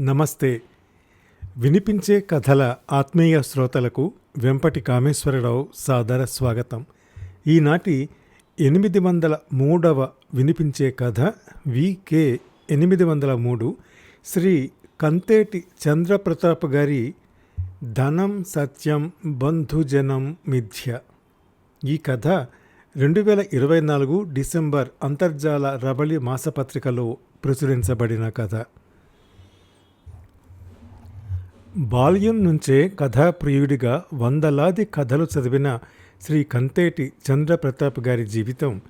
నమస్తే. వినిపించే కథల ఆత్మీయ శ్రోతలకు వెంపటి కామేశ్వరరావు సాదర స్వాగతం. ఈనాటి ఎనిమిది వందల మూడవ వినిపించే కథ వికే ఎనిమిది వందల మూడు. శ్రీ కంతేటి చంద్రప్రతాప్ గారి ధనం సత్యం బంధుజనం మిథ్య. ఈ కథ రెండు వేల ఇరవై నాలుగు డిసెంబర్ అంతర్జాల రబళి మాసపత్రికలో ప్రచురించబడిన కథ. బాల్యం నుంచే కథాప్రియుడిగా వందలాది కథలు చదివిన శ్రీ కంతేటి చంద్రప్రతాప్ గారి జీవితం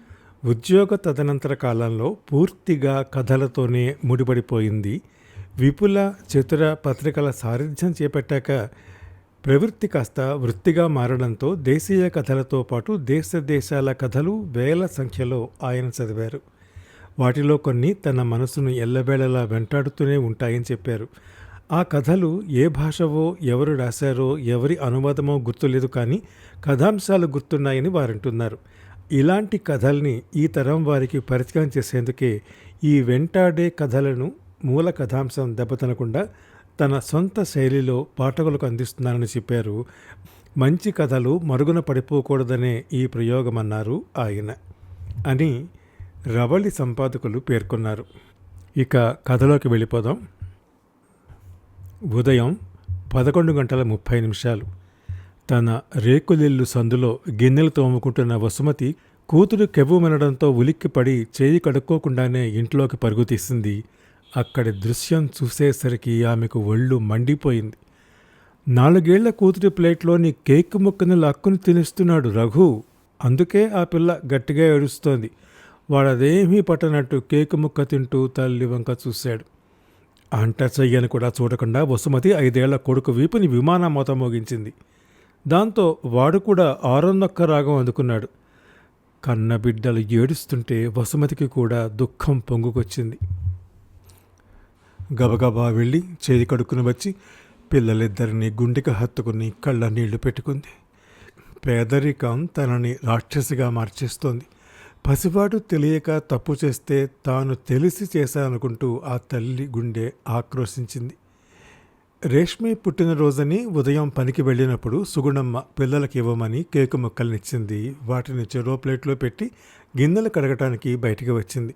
ఉద్యోగ తదనంతర కాలంలో పూర్తిగా కథలతోనే ముడిపడిపోయింది. విపుల చతుర పత్రికల సారథ్యం చేపట్టాక ప్రవృత్తి కాస్త వృత్తిగా మారడంతో దేశీయ కథలతో పాటు దేశ దేశాల కథలు వేల సంఖ్యలో ఆయన చదివారు. వాటిలో కొన్ని తన మనసును ఎల్లవేళలా వెంటాడుతూనే ఉంటాయని చెప్పారు. ఆ కథలు ఏ భాషవో ఎవరు రాశారో ఎవరి అనువాదమో గుర్తులేదు కానీ కథాంశాలు గుర్తున్నాయని వారంటున్నారు. ఇలాంటి కథల్ని ఈ తరం వారికి పరిచయం చేసేందుకే ఈ వెంటాడే కథలను మూల కథాంశం దెబ్బతినకుండా తన సొంత శైలిలో పాఠకులకు అందిస్తున్నానని చెప్పారు. మంచి కథలు మరుగున పడిపోకూడదనే ఈ ప్రయోగమన్నారు ఆయన అని రవళి సంపాదకులు పేర్కొన్నారు. ఇక కథలోకి వెళ్ళిపోదాం. ఉదయం పదకొండు గంటల ముప్పై నిమిషాలు. తన రేకులిల్లు సందులో గిన్నెలు తోముకుంటున్న వసుమతి కూతురు కెవ్వుమనడంతో ఉలిక్కిపడి చేయి కడుక్కోకుండానే ఇంట్లోకి పరుగు తీసింది. అక్కడి దృశ్యం చూసేసరికి ఆమెకు ఒళ్ళు మండిపోయింది. నాలుగేళ్ళ కూతురి ప్లేట్లోని కేక్ ముక్కను లక్కును తినిస్తున్నాడు రఘు. అందుకే ఆ పిల్ల గట్టిగా ఏడుస్తోంది. వాడదేమీ పట్టనట్టు కేకు ముక్క తింటూ తల్లి వంక చూశాడు. అంట చెయ్యని కూడా చూడకుండా వసుమతి ఐదేళ్ళ కొడుకు వీపుని విమానమోత మోగించింది. దాంతో వాడు కూడా ఆరొన్నొక్క రాగం అందుకున్నాడు. కన్న బిడ్డలు ఏడుస్తుంటే వసుమతికి కూడా దుఃఖం పొంగుకొచ్చింది. గబగబా వెళ్ళి చేతి కడుక్కుని వచ్చి పిల్లలిద్దరిని గుండెకి హత్తుకుని కళ్ళ నీళ్ళు పెట్టుకుంది. పేదరికం తనని రాక్షసిగా మార్చేస్తోంది. పసివాడు తెలియక తప్పు చేస్తే తాను తెలిసి చేశాననుకుంటూ ఆ తల్లి గుండె ఆక్రోశించింది. రేష్మి పుట్టినరోజని ఉదయం పనికి వెళ్ళినప్పుడు సుగుణమ్మ పిల్లలకి ఇవ్వమని కేకు ముక్కల్నిచ్చింది. వాటిని చెరో ప్లేట్లో పెట్టి గిన్నెలు కడగటానికి బయటికి వచ్చింది.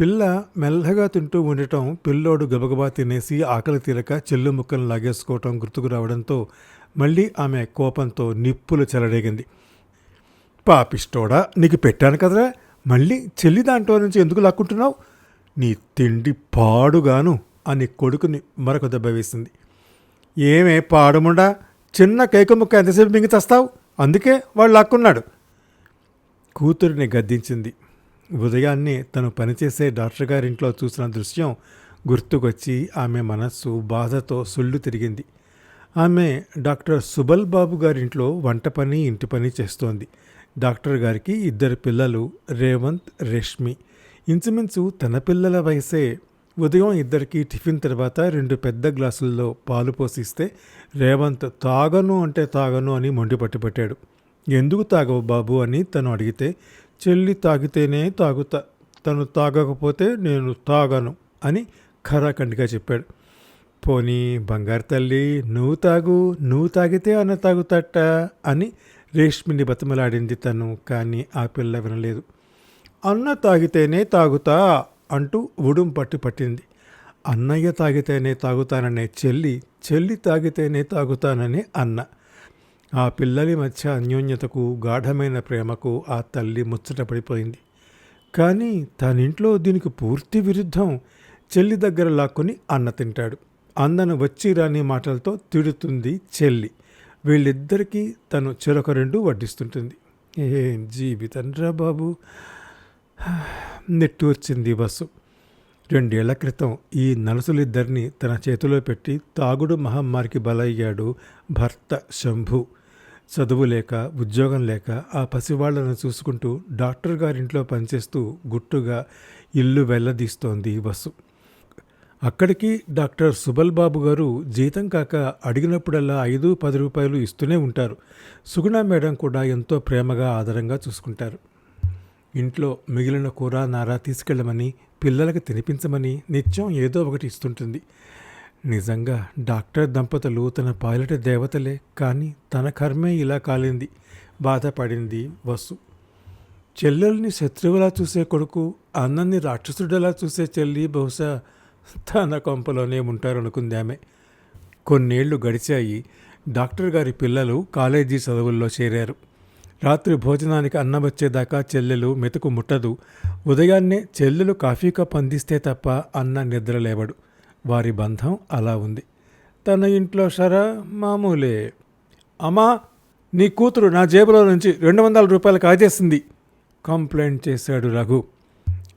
పిల్ల మెల్లగా తింటూ ఉండటం పిల్లోడు గబగబా తినేసి ఆకలి తీరక చెల్లు ముక్కలు లాగేసుకోవటం గుర్తుకు రావడంతో మళ్ళీ ఆమె కోపంతో నిప్పులు చెలరేగింది. పాపిష్టోడా నీకు పెట్టాను కదరా. మళ్ళీ చెల్లి దాంట్లో నుంచి ఎందుకు లాక్కుంటున్నావు? నీ తిండి పాడుగాను అని కొడుకుని మరొక దెబ్బ వేసింది. ఏమే పాడుముండా? చిన్న కేక ముక్క ఎంతసేపు మింగి తెస్తావు అందుకే వాడు లాక్కున్నాడు. కూతురిని గద్దించింది. ఉదయాన్నే తను పనిచేసే డాక్టర్ గారింట్లో చూసిన దృశ్యం గుర్తుకొచ్చి ఆమె మనస్సు బాధతో సుళ్ళు తిరిగింది. ఆమె డాక్టర్ సుబల్ బాబు గారింట్లో వంట పని ఇంటి పని చేస్తోంది. డాక్టర్ గారికి ఇద్దరు పిల్లలు రేవంత్ రేష్మి. ఇంచుమించు తన పిల్లల వయసే. ఉదయం ఇద్దరికి టిఫిన్ తర్వాత రెండు పెద్ద గ్లాసుల్లో పాలు పోసిస్తే రేవంత్ తాగను అంటే తాగను అని మొండిపట్టుపట్టాడు ఎందుకు తాగవు బాబు అని తను అడిగితే చెల్లి తాగితేనే తాగుతా. తను తాగకపోతే నేను తాగను అని ఖరాఖండిగా చెప్పాడు. పోనీ బంగారు తల్లి నువ్వు తాగు నువ్వు తాగితే అన్న తాగుతట అని రేష్మిని బతిమలాడింది తను కానీ ఆ పిల్ల వినలేదు. అన్న తాగితేనే తాగుతా అంటూ ఉడుం పట్టు పట్టింది. అన్నయ్య తాగితేనే తాగుతాననే చెల్లి చెల్లి తాగితేనే తాగుతానని అన్న. ఆ పిల్లలి మధ్య అన్యోన్యతకు గాఢమైన ప్రేమకు ఆ తల్లి ముచ్చట పడిపోయింది. కానీ తనింట్లో దీనికి పూర్తి విరుద్ధం. చెల్లి దగ్గర లాక్కొని అన్న తింటాడు. అన్నను వచ్చి రాని మాటలతో తిడుతుంది చెల్లి. వీళ్ళిద్దరికీ తను చెరొక రెండు వడ్డిస్తుంటుంది. ఏం జీవితండ్రా రా బాబు? నెట్టూర్చింది బస్సు. రెండేళ్ళ క్రితం ఈ నలుసులిద్దరిని తన చేతిలో పెట్టి తాగుడు మహమ్మారికి బలయ్యాడు భర్త శంభు. చదువు లేక ఉద్యోగం లేక ఆ పసివాళ్ళను చూసుకుంటూ డాక్టర్ గారింట్లో పనిచేస్తూ గుట్టుగా ఇల్లు వెళ్ళదీస్తోంది బస్సు. అక్కడికి డాక్టర్ సుబల్ బాబు గారు జీతం కాక అడిగినప్పుడల్లా ఐదు పది రూపాయలు ఇస్తూనే ఉంటారు. సుగుణ మేడం కూడా ఎంతో ప్రేమగా ఆదరంగా చూసుకుంటారు. ఇంట్లో మిగిలిన కూర నారా తీసుకెళ్ళమని పిల్లలకు తినిపించమని నిత్యం ఏదో ఒకటి ఇస్తుంటుంది. నిజంగా డాక్టర్ దంపతులు తన పాలిట దేవతలే కానీ తన కర్మే ఇలా కాలింది. బాధపడింది వసు. చెల్లెల్ని శత్రువులా చూసే కొడుకు అన్నన్ని రాక్షసుడిలా చూసే చెల్లి బహుశా తన కొంపలోనే ఉంటారనుకుంది ఆమె కొన్నేళ్ళు గడిచాయి. డాక్టర్ గారి పిల్లలు కాలేజీ చదువుల్లో చేరారు. రాత్రి భోజనానికి అన్నం వచ్చేదాకా చెల్లెలు మెతుకు ముట్టదు. ఉదయాన్నే చెల్లెలు కాఫీ కప్ అందిస్తే తప్ప అన్న నిద్రలేవడు వారి బంధం అలా ఉంది. తన ఇంట్లో షరా మామూలే. అమ్మా నీ కూతురు నా జేబులో నుంచి రెండు వందల రూపాయలు కాజేసింది. కంప్లైంట్ చేశాడు రఘు.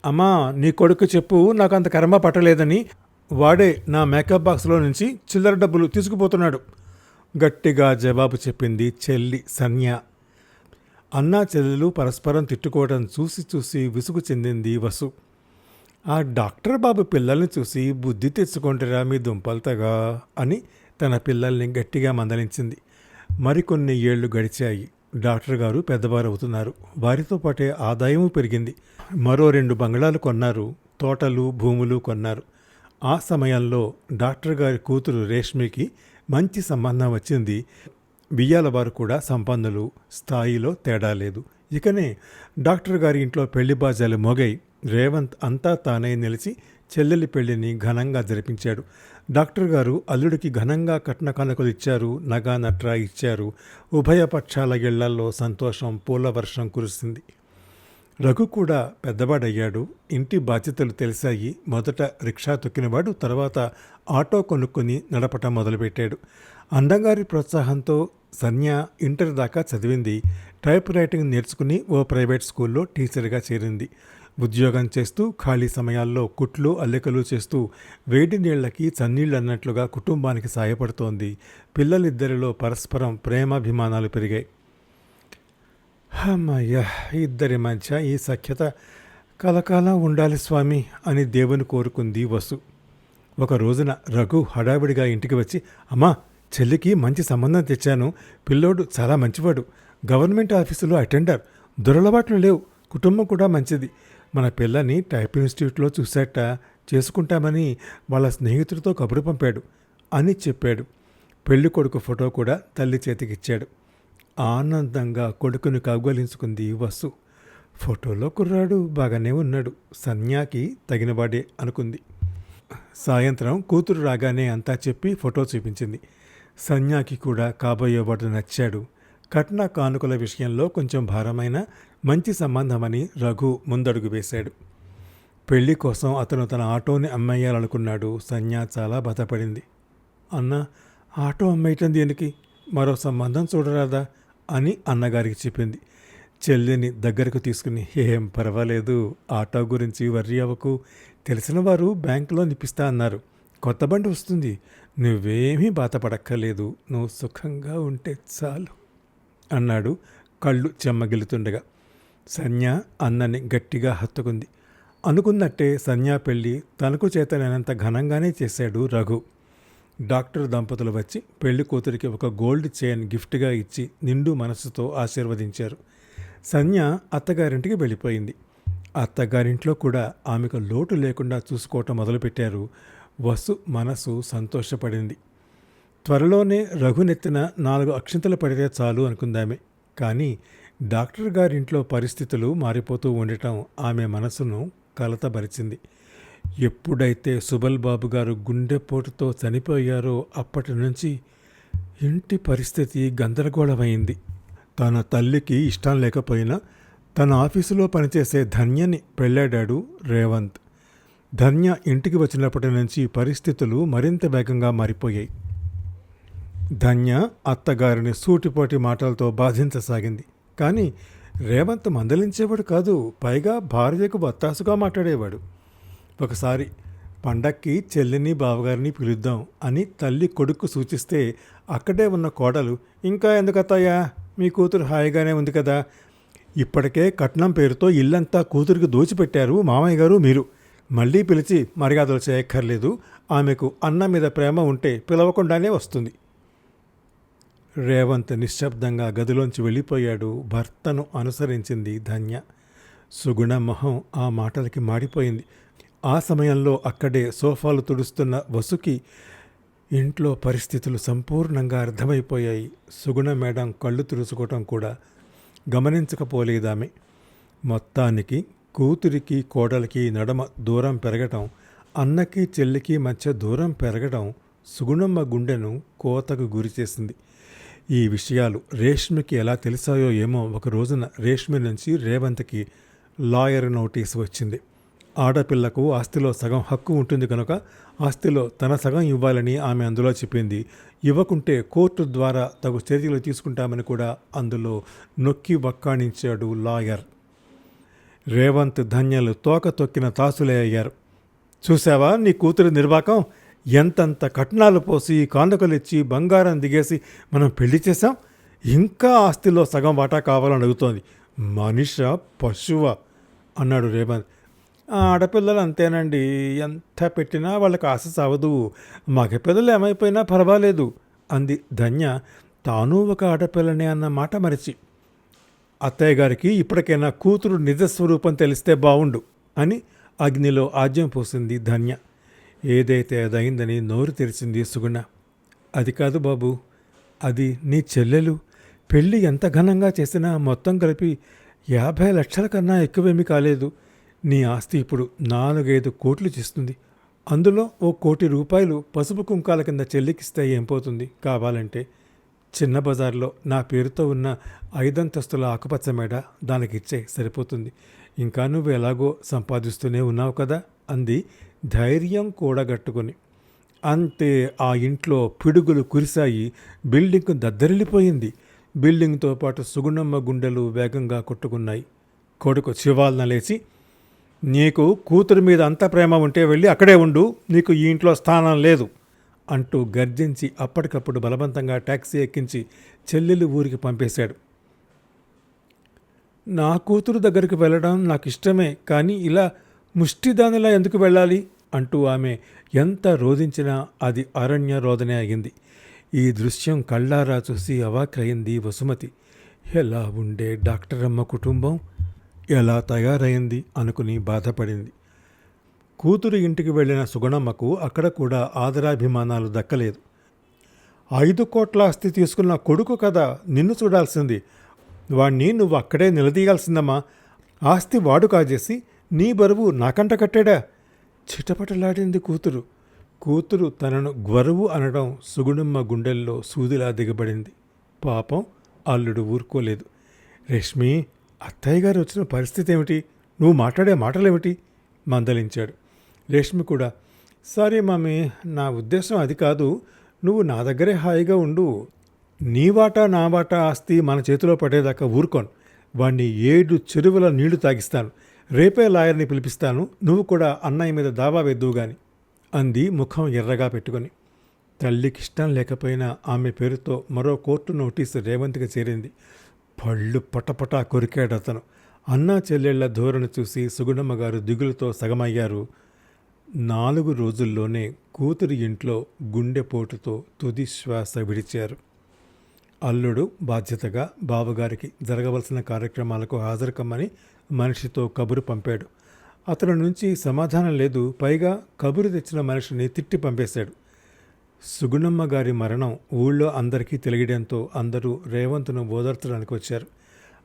అమ్మా నీ కొడుకు చెప్పు నాకు అంత కర్మ పట్టలేదని వాడే నా మేకప్ బాక్స్లో నుంచి చిల్లర డబ్బులు తీసుకుపోతున్నాడు. గట్టిగా జవాబు చెప్పింది చెల్లి సన్య అన్నా చెల్లెలు పరస్పరం తిట్టుకోవడం చూసి చూసి విసుగు చెందింది వసు. ఆ డాక్టర్ బాబు పిల్లల్ని చూసి బుద్ధి తెచ్చుకుంటారా మీ దుంపలతగా అని తన పిల్లల్ని గట్టిగా మందలించింది. మరికొన్ని ఏళ్ళు గడిచాయి. డాక్టర్ గారు పెద్దవారు అవుతున్నారు వారితో పాటే ఆదాయము పెరిగింది. మరో రెండు బంగళాలు కొన్నారు. తోటలు భూములు కొన్నారు. ఆ సమయంలో డాక్టర్ గారి కూతురు రేష్మికి మంచి సంబంధం వచ్చింది. బియ్యాల వారు కూడా సంపన్నులు స్థాయిలో తేడా లేదు. ఇకనే డాక్టర్ గారి ఇంట్లో పెళ్ళి బాజాలు మొగై రేవంత్ అంతా తానే నిలిచి చెల్లెలి పెళ్ళిని ఘనంగా జరిపించాడు. డాక్టర్ గారు అల్లుడికి ఘనంగా కట్న కానుకలు ఇచ్చారు నగా నట్రా ఇచ్చారు. ఉభయ పక్షాల ఇళ్ళల్లో సంతోషం పూల వర్షం కురిసింది రఘు కూడా పెద్దవాడయ్యాడు. ఇంటి బాధ్యతలు తెలిసాయి. మొదట రిక్షా తొక్కినవాడు తర్వాత ఆటో కొనుక్కొని నడపటం మొదలుపెట్టాడు. అండంగారి ప్రోత్సాహంతో సన్య ఇంటర్ దాకా చదివింది. టైప్ రైటింగ్ నేర్చుకుని ఓ ప్రైవేట్ స్కూల్లో టీచర్గా చేరింది. ఉద్యోగం చేస్తూ ఖాళీ సమయాల్లో కుట్లు అల్లికలు చేస్తూ వేడి నీళ్ళకి చన్నీళ్ళు అన్నట్లుగా కుటుంబానికి సాయపడుతోంది. పిల్లలిద్దరిలో పరస్పరం ప్రేమాభిమానాలు పెరిగాయి. అమ్మయ్య ఇద్దరి మధ్య ఈ సఖ్యత కలకాలం ఉండాలి స్వామి అని దేవుని కోరుకుంది వసు. ఒక రోజున రఘు హడావిడిగా ఇంటికి వచ్చి అమ్మా చెల్లికి మంచి సంబంధం తెచ్చాను. పిల్లోడు చాలా మంచివాడు. గవర్నమెంట్ ఆఫీసులో అటెండర్. దురలవాట్లు లేవు. కుటుంబం కూడా మంచిది. మన పిల్లని టైప్ ఇన్స్టిట్యూట్లో చూసేట చేసుకుంటామని వాళ్ళ స్నేహితుడితో కబురు పంపాడు అని చెప్పాడు. పెళ్ళి కొడుకు ఫోటో కూడా తల్లి చేతికిచ్చాడు ఆనందంగా కొడుకుని కౌగలించుకుంది వసు. ఫోటోలో కుర్రాడు బాగానే ఉన్నాడు. సన్యాకి తగినవాడే అనుకుంది. సాయంత్రం కూతురు రాగానే అంతా చెప్పి ఫోటో చూపించింది. సన్యాకి కూడా కాబోయేవాడు నచ్చాడు. కట్న కానుకల విషయంలో కొంచెం భారమైన మంచి సంబంధమని రఘు ముందడుగు వేశాడు. పెళ్ళి కోసం అతను తన ఆటోని అమ్మేయాలనుకున్నాడు. సన్యా చాలా బాధపడింది అన్న ఆటో అమ్మేయటం దేనికి మరో సంబంధం చూడరాదా? అని అన్నగారికి చెప్పింది. చెల్లిని దగ్గరకు తీసుకుని ఏం పర్వాలేదు ఆటో గురించి వర్రీ అవ్వకు. తెలిసిన వారు బ్యాంకులో నిప్పిస్తా అన్నారు. కొత్త బండి వస్తుంది. నువ్వేమీ బాధపడక్కర్లేదు. నువ్వు సుఖంగా ఉంటే చాలు అన్నాడు కళ్ళు చెమ్మగిలుతుండగా సన్య అన్నని గట్టిగా హత్తుకుంది. అనుకున్నట్టే సన్యా పెళ్ళి తనకు చేతనైనంత ఘనంగానే చేశాడు రఘు. డాక్టర్ దంపతులు వచ్చి పెళ్ళి కూతురికి ఒక గోల్డ్ చైన్ గిఫ్ట్గా ఇచ్చి నిండు మనసుతో ఆశీర్వదించారు. సన్య అత్తగారింటికి వెళ్ళిపోయింది. అత్తగారింట్లో కూడా ఆమెకు లోటు లేకుండా చూసుకోవటం మొదలుపెట్టారు. వసు మనసు సంతోషపడింది. త్వరలోనే రఘునెత్తిన నాలుగు అక్షింతలు పడితే చాలు అనుకుందామే. కానీ డాక్టర్ గారింట్లో పరిస్థితులు మారిపోతూ ఉండటం ఆమె మనసును కలతబరిచింది. ఎప్పుడైతే సుబల్ బాబు గారు గుండెపోటుతో చనిపోయారో అప్పటి నుంచి ఇంటి పరిస్థితి గందరగోళమైంది. తన తల్లికి ఇష్టం లేకపోయినా తన ఆఫీసులో పనిచేసే ధన్యని పెళ్ళాడాడు రేవంత్. ధన్య ఇంటికి వచ్చినప్పటి నుంచి పరిస్థితులు మరింత వేగంగా మారిపోయాయి. ధన్య అత్తగారిని సూటిపోటి మాటలతో బాధించసాగింది. కానీ రేవంత్ మందలించేవాడు కాదు పైగా భార్యకు బత్తాసుగా మాట్లాడేవాడు. ఒకసారి పండక్కి చెల్లిని బావగారిని పిలుద్దాం అని తల్లి కొడుకు సూచిస్తే అక్కడే ఉన్న కోడలు ఇంకా ఎందుకత్తాయా మీ కూతురు హాయిగానే ఉంది కదా. ఇప్పటికే కట్నం పేరుతో ఇల్లంతా కూతురికి దోచిపెట్టారు మామయ్య గారు మీరు. మళ్ళీ పిలిచి మర్యాదలు చేయక్కర్లేదు. ఆమెకు అన్న మీద ప్రేమ ఉంటే పిలవకుండానే వస్తుంది. రేవంత్ నిశ్శబ్దంగా గదిలోంచి వెళ్ళిపోయాడు. భర్తను అనుసరించింది ధన్య. సుగుణ మొహం ఆ మాటలకి మాడిపోయింది. ఆ సమయంలో అక్కడే సోఫాలు తుడుస్తున్న వసుకి ఇంట్లో పరిస్థితులు సంపూర్ణంగా అర్థమైపోయాయి. సుగుణ మేడం కళ్ళు తురుచుకోవటం కూడా గమనించకపోలేదామె. మొత్తానికి కూతురికి కోడలికి నడమ దూరం పెరగటం అన్నకి చెల్లికి మధ్య దూరం పెరగడం సుగుణమ్మ గుండెను కోతకు గురిచేసింది. ఈ విషయాలు రేష్మికి ఎలా తెలిసాయో ఏమో ఒక రోజున రేష్మి నుంచి రేవంత్కి లాయర్ నోటీస్ వచ్చింది. ఆడపిల్లకు ఆస్తిలో సగం హక్కు ఉంటుంది కనుక ఆస్తిలో తన సగం ఇవ్వాలని ఆమె అందులో చెప్పింది. ఇవ్వకుంటే కోర్టు ద్వారా తగు చర్యలు తీసుకుంటామని కూడా అందులో నొక్కి వక్కాణించాడు లాయర్. రేవంత్ ధన్యలు తోక తొక్కిన తాసులే అయ్యారు. చూసావా నీ కూతురు నిర్వాకం? ఎంతంత కట్నాలు పోసి కానుకలు ఇచ్చి బంగారం దిగేసి మనం పెళ్ళి చేశాం? ఇంకా ఆస్తిలో సగం వాటా కావాలని అడుగుతోంది. మనిష పశువ అన్నాడు రేవంత్. "ఆ ఆడపిల్లలు అంతేనండి. ఎంత పెట్టినా వాళ్ళకి ఆశ సావదు. మగ పిల్లలు ఏమైపోయినా పర్వాలేదు అంది ధన్య. తాను ఒక ఆడపిల్లనే అన్న మాట మరిచి. అత్తయ్య గారికి ఇప్పటికైనా కూతురు నిజస్వరూపం తెలిస్తే బావుండు అని అగ్నిలో ఆజ్యం పోసింది ధన్య. ఏదైతే అదైందని నోరు తెరిచింది సుగుణ. అది కాదు బాబు అది నీ చెల్లెలు. పెళ్ళి ఎంత ఘనంగా చేసినా మొత్తం కలిపి యాభై లక్షల కన్నా ఎక్కువేమీ కాలేదు. నీ ఆస్తి ఇప్పుడు నాలుగైదు కోట్లు చేస్తుంది. అందులో ఓ కోటి రూపాయలు పసుపు కుంకాల కింద చెల్లికిస్తే ఏం పోతుంది? కావాలంటే చిన్న బజార్లో నా పేరుతో ఉన్న ఐదంతస్తుల ఆకుపచ్చ మేడ దానికిచ్చే సరిపోతుంది. ఇంకా నువ్వు ఎలాగో సంపాదిస్తూనే ఉన్నావు కదా అంది ధైర్యం కూడగట్టుకుని. అంతే ఆ ఇంట్లో పిడుగులు కురిశాయి. బిల్డింగ్ దద్దరిల్లిపోయింది. బిల్డింగ్తో పాటు సుగుణమ్మ గుండెలు వేగంగా కొట్టుకున్నాయి. కొడుకు శివాలన లేచి నీకు కూతురు మీద అంత ప్రేమ ఉంటే వెళ్ళి అక్కడే ఉండు. నీకు ఈ ఇంట్లో స్థానం లేదు. అంటూ గర్జించి అప్పటికప్పుడు బలవంతంగా ట్యాక్సీ ఎక్కించి చెల్లెలు ఊరికి పంపేశాడు. నా కూతురు దగ్గరికి వెళ్ళడం నాకు ఇష్టమే కానీ ఇలా ముష్టిదానిలా ఎందుకు వెళ్ళాలి? అంటూ ఆమె ఎంత రోధించినా అది అరణ్య రోదనే అయింది ఈ దృశ్యం కళ్ళారా చూసి అవాక్కయింది వసుమతి. ఎలా ఉండే డాక్టర్ అమ్మ కుటుంబం? ఎలా తయారైంది అనుకుని బాధపడింది. కూతురు ఇంటికి వెళ్ళిన సుగుణమ్మకు అక్కడ కూడా ఆదరాభిమానాలు దక్కలేదు. ఐదు కోట్ల ఆస్తి తీసుకున్న కొడుకు కదా నిన్ను చూడాల్సింది. వాణ్ణి నువ్వు అక్కడే నిలదీయాల్సిందమ్మా. ఆస్తి వాడు కాజేసి నీ బరువు నాకంట కట్టాడా? చిటపటలాడింది కూతురు. కూతురు తనను గ్వరువు అనడం సుగుణమ్మ గుండెల్లో సూదిలా దిగబడింది. పాపం అల్లుడు ఊరుకోలేదు. రష్మి అత్తయ్య గారు వచ్చిన పరిస్థితి ఏమిటి నువ్వు మాట్లాడే మాటలేమిటి? మందలించాడు. రేష్మి కూడా సరే మమ్మీ నా ఉద్దేశం అది కాదు. నువ్వు నా దగ్గరే హాయిగా ఉండు. నీ వాటా నా వాటా ఆస్తి మన చేతిలో పడేదాకా ఊరుకోను. వాణ్ణి ఏడు చెరువుల నీళ్ళు తాగిస్తాను. రేపే లాయర్ని పిలిపిస్తాను నువ్వు కూడా అన్నయ్య మీద దావా వెద్దువు గాని అంది ముఖం ఎర్రగా పెట్టుకొని. తల్లికి ఇష్టం లేకపోయినా ఆమె పేరుతో మరో కోర్టు నోటీసు రేవంత్కి చేరింది. పళ్ళు పటపటా కొరికాడు అతను అన్నా చెల్లెళ్ళ ధోరణి చూసి సుగుణమ్మ గారు దిగులుతో సగమయ్యారు. నాలుగు రోజుల్లోనే కూతురి ఇంట్లో గుండెపోటుతో తుది శ్వాస విడిచారు. అల్లుడు బాధ్యతగా బావగారికి జరగవలసిన కార్యక్రమాలకు హాజరుకమ్మని మనిషితో కబురు పంపాడు. అతని నుంచి సమాధానం లేదు పైగా కబురు తెచ్చిన మనిషిని తిట్టి పంపేశాడు. సుగుణమ్మ గారి మరణం ఊళ్ళో అందరికీ తెలియడంతో అందరూ రేవంత్ను ఓదార్చడానికి వచ్చారు.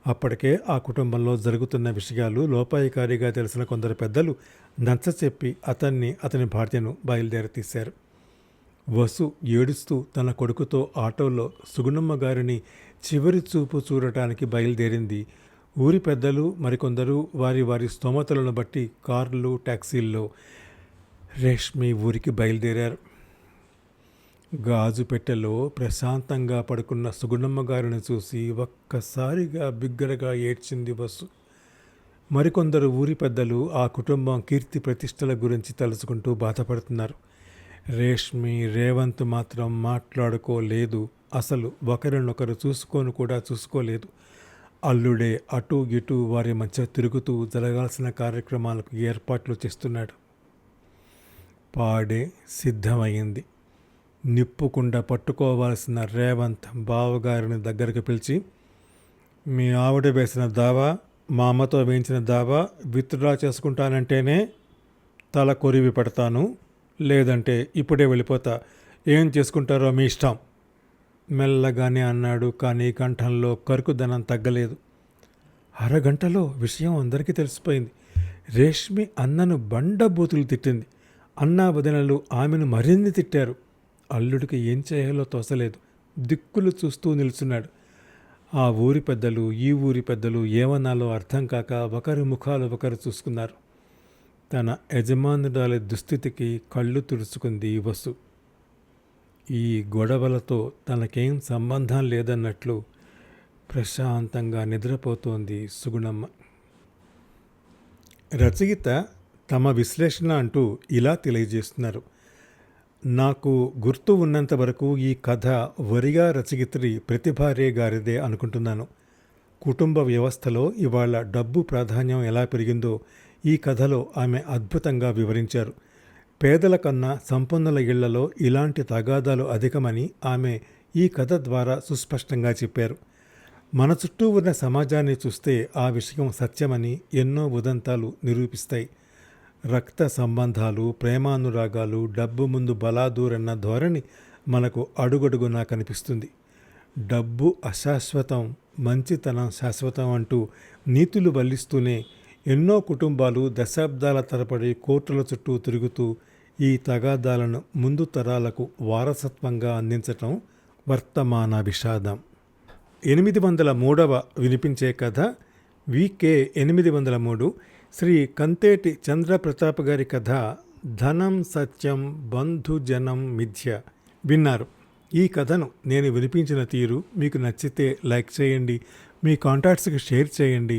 అప్పటికే ఆ కుటుంబంలో జరుగుతున్న విషయాలు లోపాయికారిగా తెలిసిన కొందరు పెద్దలు నచ్చచెప్పి అతన్ని అతని భార్యను బయలుదేరి తీశారు. వసు ఏడుస్తూ తన కొడుకుతో ఆటోలో సుగుణమ్మ గారిని చివరి చూపు చూడటానికి బయలుదేరింది. ఊరి పెద్దలు మరికొందరు వారి వారి స్తోమతలను బట్టి కార్లు ట్యాక్సీల్లో రేష్మి ఊరికి బయలుదేరారు. గాజు పెట్టెలో ప్రశాంతంగా పడుకున్న సుగుణమ్మ గారిని చూసి ఒక్కసారిగా బిగ్గరగా ఏడ్చింది బస్సు మరికొందరు ఊరి పెద్దలు ఆ కుటుంబం కీర్తి ప్రతిష్టల గురించి తలుచుకుంటూ బాధపడుతున్నారు. రేష్మి రేవంత్ మాత్రం మాట్లాడుకోలేదు. అసలు ఒకరినొకరు చూసుకొని కూడా చూసుకోలేదు. అల్లుడే అటు ఇటు వారి మధ్య తిరుగుతూ జరగాల్సిన కార్యక్రమాలకు ఏర్పాట్లు చేస్తున్నాడు. పాడే సిద్ధమైంది. నిప్పుకుండా పట్టుకోవాల్సిన రేవంత్ బావగారిని దగ్గరకు పిలిచి మీ ఆవిడ వేసిన దావా మా అమ్మతో వేయించిన దావా విత్డ్రా చేసుకుంటానంటేనే తల కొరివి పెడతాను. లేదంటే ఇప్పుడే వెళ్ళిపోతా. ఏం చేసుకుంటారో మీ ఇష్టం. మెల్లగానే అన్నాడు కానీ కంఠంలో కరుకుదనం తగ్గలేదు. అరగంటలో విషయం అందరికీ తెలిసిపోయింది. రేష్మి అన్నను బండబూతులు తిట్టింది. అన్నా వదినలు ఆమెను మరిన్ని తిట్టారు. అల్లుడికి ఏం చేయాలో తోసలేదు. దిక్కులు చూస్తూ నిల్చున్నాడు. ఆ ఊరి పెద్దలు ఈ ఊరి పెద్దలు ఏమన్నాలో అర్థం కాక ఒకరి ముఖాలు ఒకరు చూసుకున్నారు. తన యజమానురాలి దుస్థితికి కళ్ళు తుడుచుకుంది వసు. ఈ గొడవలతో తనకేం సంబంధం లేదన్నట్లు ప్రశాంతంగా నిద్రపోతోంది సుగుణమ్మ. రచయిత తమ విశ్లేషణ అంటూ ఇలా తెలియజేస్తున్నారు. నాకు గుర్తు ఉన్నంత వరకు ఈ కథ వరిగా రచయిత్రి ప్రతిభారే గారిదే అనుకుంటున్నాను. కుటుంబ వ్యవస్థలో ఇవాళ డబ్బు ప్రాధాన్యం ఎలా పెరిగిందో ఈ కథలో ఆమె అద్భుతంగా వివరించారు. పేదల కన్నా సంపన్నుల ఇళ్ళలో ఇలాంటి తగాదాలు అధికమని ఆమె ఈ కథ ద్వారా సుస్పష్టంగా చెప్పారు. మన చుట్టూ ఉన్న సమాజాన్ని చూస్తే ఆ విషయం సత్యమని ఎన్నో ఉదంతాలు నిరూపిస్తాయి. రక్త సంబంధాలు ప్రేమానురాగాలు డబ్బు ముందు బలాదూరన్న ధోరణి మనకు అడుగడుగునా కనిపిస్తుంది. డబ్బు అశాశ్వతం మంచితనం శాశ్వతం అంటూ నీతులు వల్లిస్తూనే ఎన్నో కుటుంబాలు దశాబ్దాల తరబడి కోర్టుల చుట్టూ తిరుగుతూ ఈ తగాదాలను ముందు తరాలకు వారసత్వంగా అందించటం వర్తమాన విషాదం ఎనిమిది వందల మూడవ వినిపించే కథ వికే ఎనిమిది వందల మూడు శ్రీ కంతేటి చంద్రప్రతాప్ గారి కథ ధనం సత్యం బంధుజనం మిథ్య విన్నారు. ఈ కథను నేను వినిపించిన తీరు మీకు నచ్చితే లైక్ చేయండి మీ కాంటాక్ట్స్కి షేర్ చేయండి